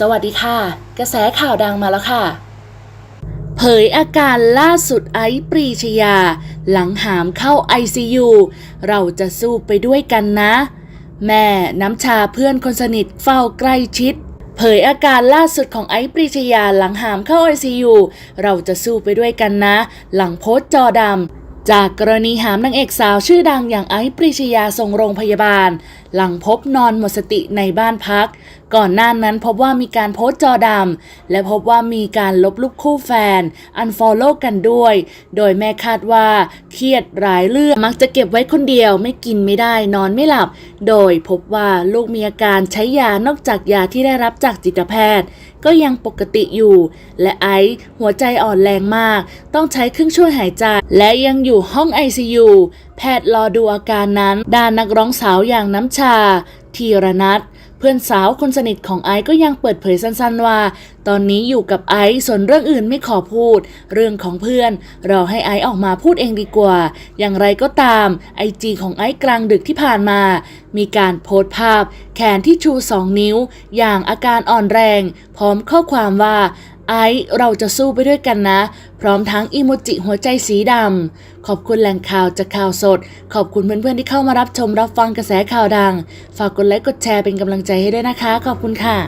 สวัสดีค่ะ กระแสข่าวดังมาแล้วค่ะ เผยอาการล่าสุดไอซ์ปรีชยา หลังหามเข้า ICU เราจะสู้ไปด้วยกันนะ แม่น้ำชาเพื่อนคนสนิทเฝ้าใกล้ชิด เผยอาการล่าสุดของไอซ์ปรีชยาหลังหามเข้า ICU เราจะสู้ไปด้วยกันนะ หลังโพสต์จอดำจากกรณีหามนางเอกสาวชื่อดังอย่างไอซ์ปรีชยาส่งโรงพยาบาล หลังพบนอนหมดสติในบ้านพักก่อนหน้านั้นพบว่ามีการโพสต์จอดำและพบว่ามีการลบรูปคู่แฟน อันฟอลโล่กันด้วย โดยแม่คาดว่าเครียดหลายเรื่องมักจะเก็บไว้คนเดียวไม่กินไม่ได้นอนไม่หลับ โดยพบว่าลูกมีอาการใช้ยานอกจากยาที่ได้รับจากจิตแพทย์ ก็ยังปกติอยู่ และไอซ์หัวใจอ่อนแรงมาก ต้องใช้เครื่องช่วยหายใจ และยังอยู่ห้อง ICU แพทย์รอดูอาการนั้น ด้านนักร้องสาวอย่างน้ำชาธีรนัท พื่อนสาวคนสนิทของไอซ์ก็ยังเปิดเผยสั้นๆว่า ตอนนี้อยู่กับไอซ์ส่วนเรื่องอื่นไม่ขอพูด เรื่องของเพื่อนรอให้ไอซ์ออกมาพูดเองดีกว่า อย่างไรก็ตามไอจีของไอซ์กลางดึกที่ผ่านมา มีการโพสต์ภาพ แขนที่ชู 2 นิ้ว อย่างอาการอ่อนแรง พร้อมข้อความว่า ไอซ์เราจะสู้ไปด้วยกันนะ พร้อมทั้งอีโมจิหัวใจสีดำ ขอบคุณแหล่งข่าวจากข่าวสด ขอบคุณเพื่อนๆที่เข้ามารับชมรับฟังกระแสข่าวดัง ฝากกดไลค์กดแชร์เป็นกำลังใจให้ด้วยนะคะ ขอบคุณค่ะ